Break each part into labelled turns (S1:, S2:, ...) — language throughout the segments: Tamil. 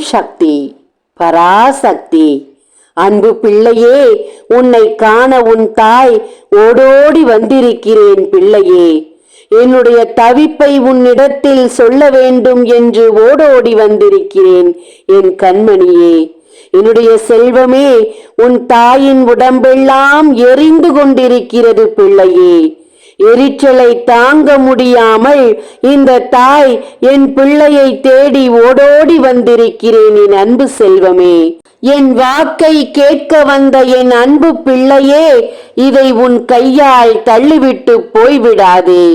S1: சக்தி பராசக்தி. அன்பு பிள்ளையே உன்னை காண உன் தாய் ஓடோடி வந்திருக்கிறேன் பிள்ளையே. என்னுடைய தவிப்பை உன்னிடத்தில் சொல்ல வேண்டும் என்று ஓடோடி வந்திருக்கிறேன் என் கண்மணியே. என்னுடைய செல்வமே உன் தாயின் உடம்பெல்லாம் எரிந்து கொண்டிருக்கிறது பிள்ளையே. எரிச்சலை தாங்க முடியாமல் இந்த தாய் என் பிள்ளையை தேடி ஓடோடி வந்திருக்கிறேன் என் அன்பு செல்வமே. என் வாக்கை கேட்க வந்த என் அன்பு பிள்ளையே இதை உன் கையால் தள்ளிவிட்டு போய்விடாதே.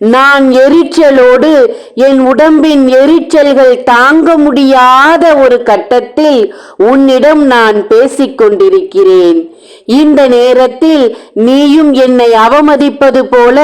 S1: நான் எரிச்சலோடு என் உடம்பின் எரிச்சல்கள் தாங்க முடியாத ஒரு கட்டத்தில் உன்னிடம் நான் பேசிக் கொண்டிருக்கிறேன் இந்த நேரத்தில் நீயும் என்னை அவமதிப்பது போல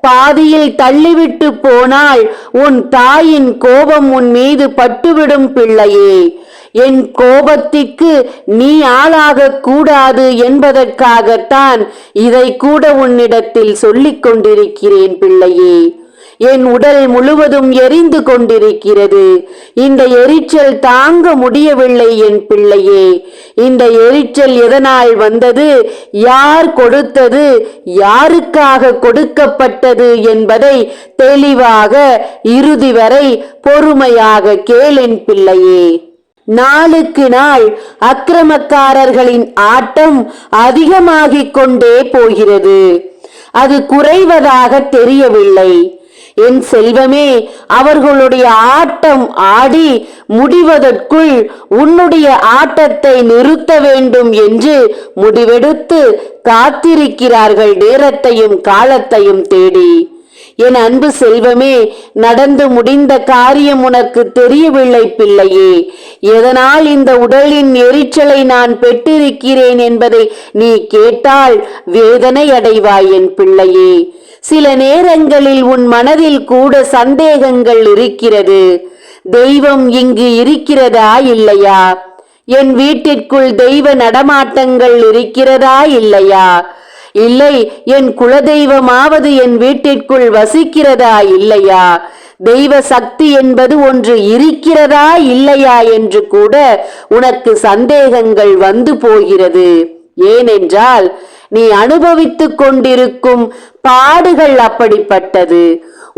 S1: பாதியில் தள்ளிவிட்டு போனால் உன் தாயின் கோபம் உன் மீது பட்டுவிடும் பிள்ளையே. என் கோபத்திற்கு நீ ஆளாக கூடாது என்பதற்காகத்தான் இதை கூட உன்னிடத்தில் சொல்லிக் கொண்டிருக்கிறேன் பிள்ளையே. என் உடல் முழுவதும் எரிந்து கொண்டிருக்கிறது. இந்த எரிச்சல் தாங்க முடியவில்லை என் பிள்ளையே. இந்த எரிச்சல் எதனால் வந்தது? யார் கொடுத்தது? யாருக்காக கொடுக்கப்பட்டது என்பதை தெளிவாக இறுதி வரை பொறுமையாக கேளின் பிள்ளையே. நாளுக்கு நாள் அக்கிரமக்காரர்களின் ஆட்டம் அதிகமாகிக் கொண்டே போகிறது. அது குறைவதாக தெரியவில்லை. என் செல்வமே அவர்களுடைய ஆட்டம் ஆடி முடிவதற்குள் உன்னுடைய ஆட்டத்தை நிறுத்த வேண்டும் என்று முடிவெடுத்து காத்திருக்கிறார்கள் நேரத்தையும் காலத்தையும் தேடி. என் அன்பு செல்வமே நடந்து முடிந்த காரியம் உனக்கு தெரியவில்லை பிள்ளையே. எதனால் இந்த உடலின் எரிச்சலை நான் பெற்றிருக்கிறேன் என்பதை நீ கேட்டால் வேதனை அடைவாய் என் பிள்ளையே. சில நேரங்களில் உன் மனதில் கூட சந்தேகங்கள் இருக்கிறது. தெய்வம் இங்கு இருக்கிறதா இல்லையா? என் வீட்டிற்குள் தெய்வ நடமாட்டங்கள் இருக்கிறதா இல்லையா? இல்லை என் குலதெய்வமாவது என் வீட்டிற்குள் வசிக்கிறதா இல்லையா? தெய்வ சக்தி என்பது ஒன்று இருக்கிறதா இல்லையா என்று கூட உனக்கு சந்தேகங்கள் வந்து போகிறது. ஏனென்றால் நீ அனுபவித்துக் கொண்டிருக்கும் பாடுகள் அப்படிப்பட்டது.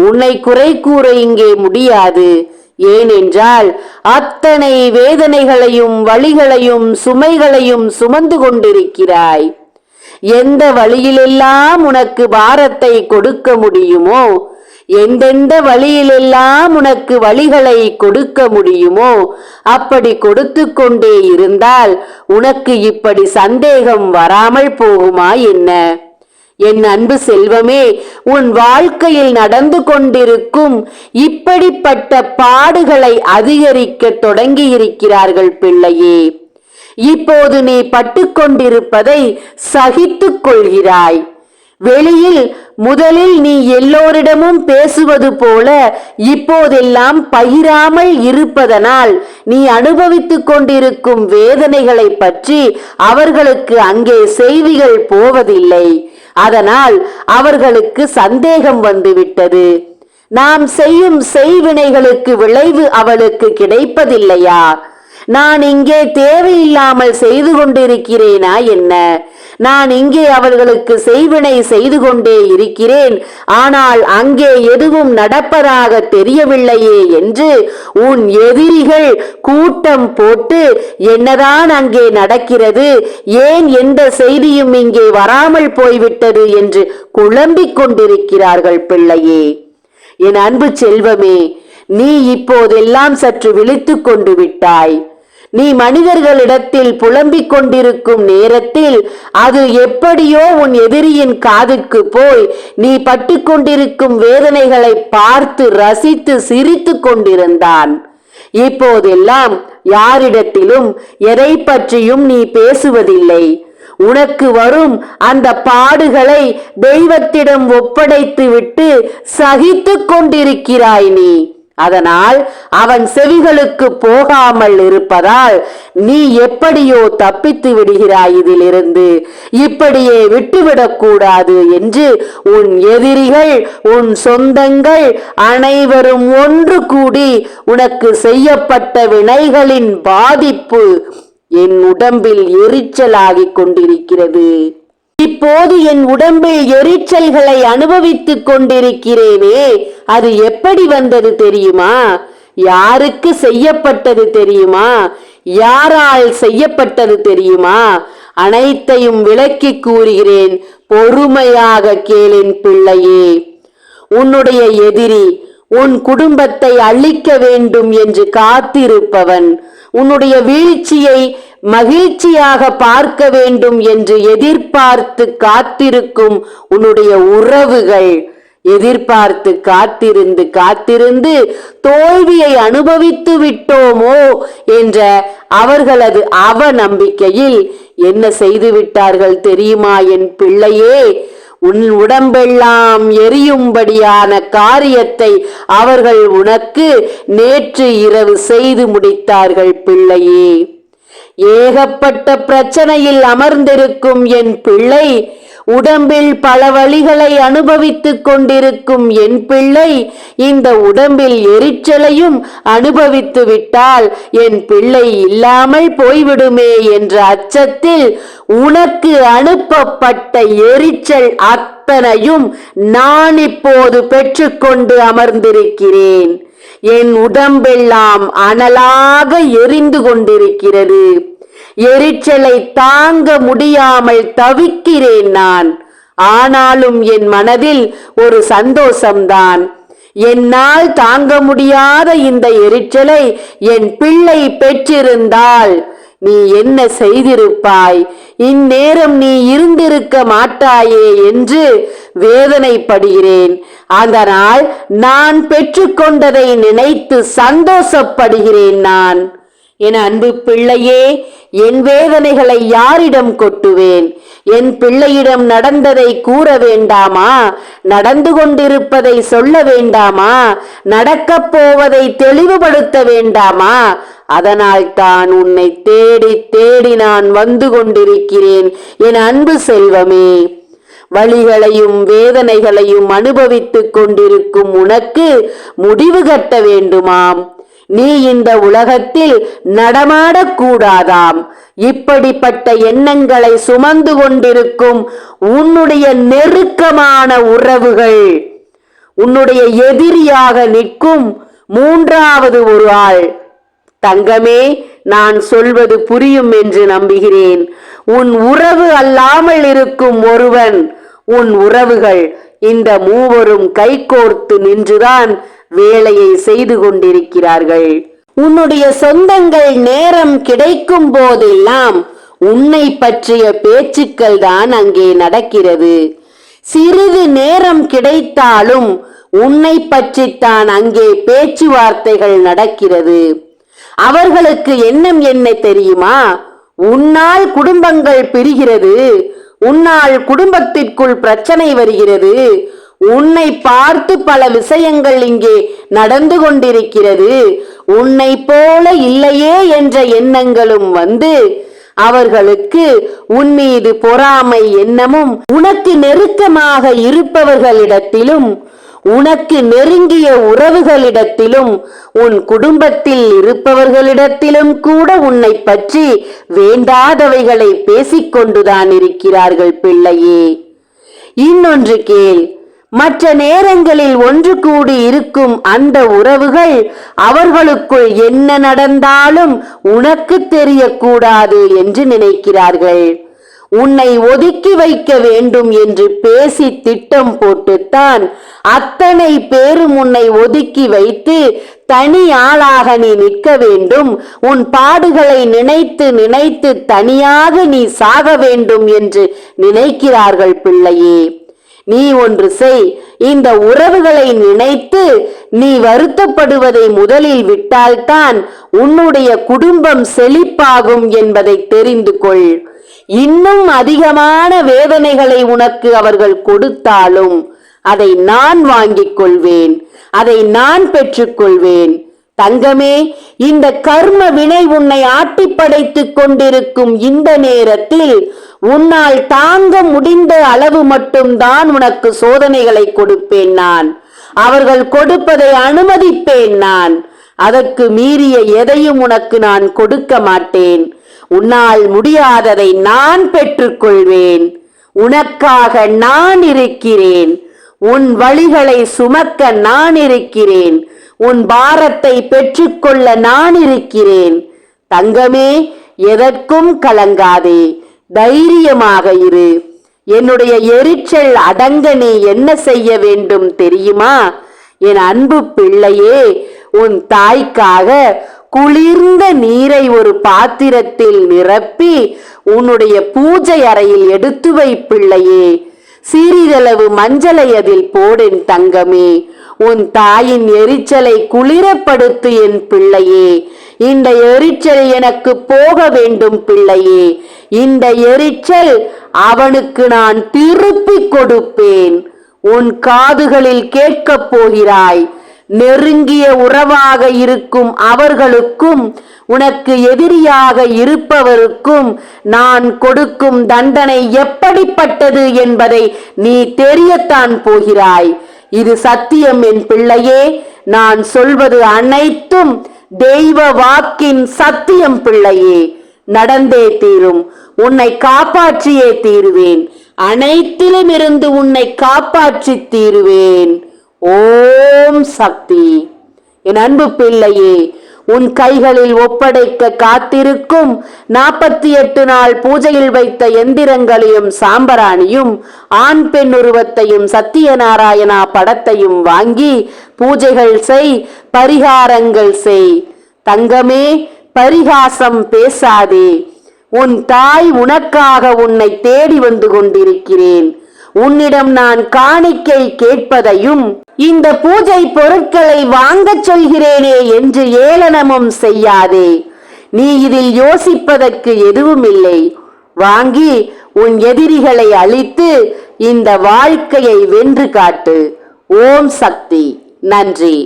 S1: உன்னை குறை கூற இங்கே முடியாது. ஏனென்றால் அத்தனை வேதனைகளையும் வழிகளையும் சுமைகளையும் சுமந்து கொண்டிருக்கிறாய். எந்த வழியிலெல்லாம் உனக்கு பாரத்தை கொடுக்க முடியுமோ எந்தெந்த வழியிலெல்லாம் உனக்கு வழிகளை கொடுக்க முடியுமோ அப்படி கொடுத்து கொண்டே இருந்தால் உனக்கு இப்படி சந்தேகம் வராமல் போகுமா என்ன? என் அன்பு செல்வமே உன் வாழ்க்கையில் நடந்து கொண்டிருக்கும் இப்படிப்பட்ட பாடுகளை அதிகரிக்க தொடங்கியிருக்கிறார்கள் பிள்ளையே. இப்போது நீ பட்டுக்கொண்டிருப்பதை சகித்துக் கொள்கிறாய். வெளியில் முதலில் நீ எல்லோரிடமும் பேசுவது போல இப்போதெல்லாம் பகிராமல் இருப்பதனால் நீ அனுபவித்துக் கொண்டிருக்கும் வேதனைகளை பற்றி அவர்களுக்கு அங்கே செய்திகள் போவதில்லை. அதனால் அவர்களுக்கு சந்தேகம் வந்துவிட்டது. நாம் செய்யும் செய்வினைகளுக்கு விளைவு அவளுக்கு கிடைப்பதில்லையா? நான் இங்கே தேவையில்லாமல் செய்து கொண்டிருக்கிறேனா என்ன? நான் இங்கே அவர்களுக்கு செய்வினை செய்து கொண்டே இருக்கிறேன். ஆனால் அங்கே எதுவும் நடப்பதாக தெரியவில்லையே என்று உன் எதிரிகள் கூட்டம் போட்டு என்னதான் அங்கே நடக்கிறது ஏன் எந்த செய்தியும் இங்கே வராமல் போய்விட்டது என்று குழம்பிக் கொண்டிருக்கிறார்கள் பிள்ளையே. என் அன்பு செல்வமே நீ இப்போதெல்லாம் சற்று விழித்துக் கொண்டு விட்டாய். நீ மனிதர்களிடத்தில் புலம்பிக் கொண்டிருக்கும் நேரத்தில் அது எப்படியோ உன் எதிரியின் காதுக்கு போய் நீ பட்டுக்கொண்டிருக்கும் வேதனைகளை பார்த்து ரசித்து சிரித்து கொண்டிருந்தான். இப்போதெல்லாம் யாரிடத்திலும் எதை பற்றியும் நீ பேசுவதில்லை. உனக்கு வரும் அந்த பாடுகளை தெய்வத்திடம் ஒப்படைத்து விட்டு சகித்து கொண்டிருக்கிறாய் நீ. அதனால் அவன் செவிகளுக்கு போகாமல் இருப்பதால் நீ எப்படியோ தப்பித்து விடுகிறாய் இதிலிருந்து. இப்படியே விட்டுவிடக்கூடாது என்று உன் எதிரிகள் உன் சொந்தங்கள் அனைவரும் ஒன்று கூடி உனக்கு செய்யப்பட்ட வினைகளின் பாதிப்பு என் உடம்பில் எரிச்சலாகிக் கொண்டிருக்கிறது. இப்போது என் உடம்பில் எரிச்சல்களை அனுபவித்துக் கொண்டிருக்கிறேனே அது எப்படி வந்தது தெரியுமா? யாருக்கு செய்யப்பட்டது தெரியுமா? யாரால் செய்யப்பட்டது தெரியுமா? அனைத்தையும் விளக்கி கூறுகிறேன் பொறுமையாக கேளின் பிள்ளையே. உன்னுடைய எதிரி உன் குடும்பத்தை அழிக்க வேண்டும் என்று காத்திருப்பவன் உன்னுடைய வீழ்ச்சியை மகிழ்ச்சியாக பார்க்க வேண்டும் என்று எதிர்பார்த்து காத்திருக்கும் உன்னுடைய உறவுகள். எதிர்பார்த்து காத்திருந்து காத்திருந்து தோல்வியை அனுபவித்து விட்டோமோ என்ற அவர்களது அவ நம்பிக்கையில் என்ன செய்து விட்டார்கள் தெரியுமா என் பிள்ளையே? உன் உடம்பெல்லாம் எரியும்படியான காரியத்தை அவர்கள் உனக்கு நேற்று இரவு செய்து முடித்தார்கள் பிள்ளையே. ஏகப்பட்ட பிரச்சனையில் அமர்ந்திருக்கும் என் பிள்ளை உடம்பில் பல வழிகளை அனுபவித்துக் கொண்டிருக்கும் என் பிள்ளை இந்த உடம்பில் எரிச்சலையும் அனுபவித்து விட்டால் என் பிள்ளை இல்லாமல் போய்விடுமே என்ற அச்சத்தில் உனக்கு அனுப்பப்பட்ட எரிச்சல் அத்தனையும் நான் இப்போது பெற்றுக்கொண்டு அமர்ந்திருக்கிறேன். என் உடம்பெல்லாம் அனலாக எரிந்து கொண்டிருக்கிறது. எரிச்சலை தாங்க முடியாமல் தவிக்கிறேன் நான். ஆனாலும் என் மனதில் ஒரு சந்தோஷம்தான். என்னால் தாங்க முடியாத இந்த எரிச்சலை என் பிள்ளை பெற்றிருந்தால் நீ என்ன செய்திருப்பாய்? இந்நேரம் நீ இருந்திருக்க மாட்டாயே என்று வேதனைப்படுகிறேன். அதனால் நான் பெற்றுக்கொண்டதை நினைத்து சந்தோஷப்படுகிறேன் நான். என் அன்பு பிள்ளையே என் வேதனைகளை யாரிடம் கொட்டுவேன்? என் பிள்ளையிடம் நடந்ததை கூற வேண்டாமா? நடந்து கொண்டிருப்பதை சொல்ல வேண்டாமா? நடக்கப் போவதை தெளிவுபடுத்த வேண்டாமா? அதனால் தான் உன்னை தேடி தேடி நான் வந்து கொண்டிருக்கிறேன். என் அன்பு செல்வமே. வழிகளையும் வேதனைகளையும் அனுபவித்துக் கொண்டிருக்கும் உனக்கு முடிவு கட்ட வேண்டுமாம். நீ இந்த உலகத்தில் நடமாடக்கூடாதாம் இப்படிப்பட்ட எண்ணங்களை சுமந்து கொண்டிருக்கும் உன்னுடைய நெருக்கமான உறவுகள் உன்னுடைய எதிரியாக நிற்கும் மூன்றாவது ஒரு ஆள். தங்கமே நான் சொல்வது புரியும் என்று நம்புகிறேன். உன் உறவு அல்லாமல் இருக்கும் ஒருவன் உன் உறவுகள் இந்த மூவரும் கைகோர்த்து நின்றுதான் வேலையை செய்து கொண்டிருக்கிறார்கள். உன்னுடைய சொந்தங்கள் நேரம் கிடைக்கும் போதெல்லாம் உன்னை பற்றிய பேச்சுக்கள் தான் அங்கே நடக்கிறது. சிறிது நேரம் கிடைத்தாலும் உன்னை பற்றித்தான் அங்கே பேச்சுவார்த்தைகள் நடக்கிறது. அவர்களுக்கு எண்ணம் என்ன தெரியுமா? உன்னால் குடும்பங்கள் பிரிகிறது. உன்னால் குடும்பத்திற்குள் பிரச்சனை வருகிறது. உன்னை பார்த்து பல விஷயங்கள் இங்கே நடந்து கொண்டிருக்கிறது. உன்னை போல இல்லையே என்ற எண்ணங்களும் வந்து அவர்களுக்கு உன் மீது பொறாமை எண்ணமும் உனக்கு நெருக்கமாக இருப்பவர்களிடத்திலும் உனக்கு நெருங்கிய உறவுகளிடத்திலும் உன் குடும்பத்தில் இருப்பவர்களிடத்திலும் கூட உன்னை பற்றி வேண்டாதவைகளை பேசிக்கொண்டுதான் இருக்கிறார்கள் பிள்ளையே. இன்னொன்று கேள் மற்ற நேரங்களில் ஒன்று கூடி இருக்கும் அந்த உறவுகள் அவர்களுக்குள் என்ன நடந்தாலும் உனக்கு தெரியக்கூடாது என்று நினைக்கிறார்கள். உன்னை ஒதுக்கி வைக்க வேண்டும் என்று பேசி திட்டம் போட்டுத்தான் அத்தனை பேரும் உன்னை ஒதுக்கி வைத்து தனி ஆளாக நீ நிற்க வேண்டும். உன் பாடுகளை நினைத்து நினைத்து தனியாக நீ சாக வேண்டும் என்று நினைக்கிறார்கள் பிள்ளையே. நீ ஒன்று செய். இந்த உறவுகளை நினைத்து நீ வருத்தப்படுவதை முதலில் விட்டால்தான் உன்னுடைய குடும்பம் செழிப்பாகும் என்பதை தெரிந்து கொள். இன்னும் அதிகமான வேதனைகளை உனக்கு அவர்கள் கொடுத்தாலும் அதை நான் வாங்கிக் கொள்வேன். அதை நான் பெற்றுக்கொள்வேன் தங்கமே இந்த கர்ம வினை உன்னை ஆட்டி படைத்துக் கொண்டிருக்கும் இந்த நேரத்தில் உன்னால் தாங்க முடிந்த அளவு மட்டும்தான் உனக்கு சோதனைகளை கொடுப்பேன் நான். அவர்கள் கொடுப்பதை அனுமதிப்பேன் நான். அதற்கு மீறிய எதையும் உனக்கு நான் கொடுக்க மாட்டேன். உன்னால் முடியாததை நான் பெற்றுக்கொள்வேன். உனக்காக நான் இருக்கிறேன். உன் வழிகளை சுமக்க நான் இருக்கிறேன். உன் பாரத்தை பெற்றுக்கொள்ள நான் இருக்கிறேன் தங்கமே எதற்கும் கலங்காதே. தைரியமாக இரு. என்னுடைய எரிச்சல் அடங்க நீ என்ன செய்ய வேண்டும் தெரியுமா? என் அன்பு பிள்ளையே உன் தாய்க்காக குளிர்ந்த நீரை ஒரு பாத்திரத்தில் நிரப்பி உன்னுடைய பூஜை அறையில் எடுத்து வை பிள்ளையே. சிறிதளவு மஞ்சளை அதில் போடென் தங்கமே. உன் தாயின் எரிச்சலை குளிரப்படுத்து என் பிள்ளையே. இந்த எரிச்சல் எனக்கு போக வேண்டும் பிள்ளையே. இந்த எரிச்சல் அவனுக்கு நான் திருப்பி கொடுப்பேன். உன் காதுகளில் கேட்கப் போகிறாய். நெருங்கிய உறவாக இருக்கும் அவர்களுக்கும் உனக்கு எதிரியாக இருப்பவருக்கும் நான் கொடுக்கும் தண்டனை எப்படிப்பட்டது என்பதை நீ தெரியத்தான் போகிறாய். இது சத்தியம் என் பிள்ளையே. நான் சொல்வது அனைத்தும் தெய்வ வாக்கின் சத்தியம் பிள்ளையே. நடந்தே தீரும். உன்னை காப்பாற்றியே தீருவேன். அனைத்திலும் இருந்து உன்னை காப்பாற்றி தீருவேன். ஓம் சக்தி. என் அன்பு பிள்ளையே உன் கைகளில் ஒப்படைக்க காத்திருக்கும் நாற்பத்தி எட்டு நாள் பூஜையில் வைத்த எந்திரங்களையும் சாம்பராணியும் ஆண் பெண் உருவத்தையும் சத்தியநாராயணா படத்தையும் வாங்கி பூஜைகள் செய் பரிகாரங்கள் செய். தங்கமே பரிகாசம் பேசாதே. உன் தாய் உனக்காக உன்னை தேடி வந்து கொண்டிருக்கிறேன். உன்னிடம் நான் காணிக்கை கேட்பதையும் இந்த பூஜை பொருட்களை வாங்கச் சொல்கிறேனே என்று ஏளனமும் செய்யாதே. நீ இதில் யோசிப்பதற்கு எதுவும் இல்லை வாங்கி உன் எதிரிகளை அழித்து இந்த வாழ்க்கையை வென்று காட்டு. ஓம் சக்தி. நன்றி.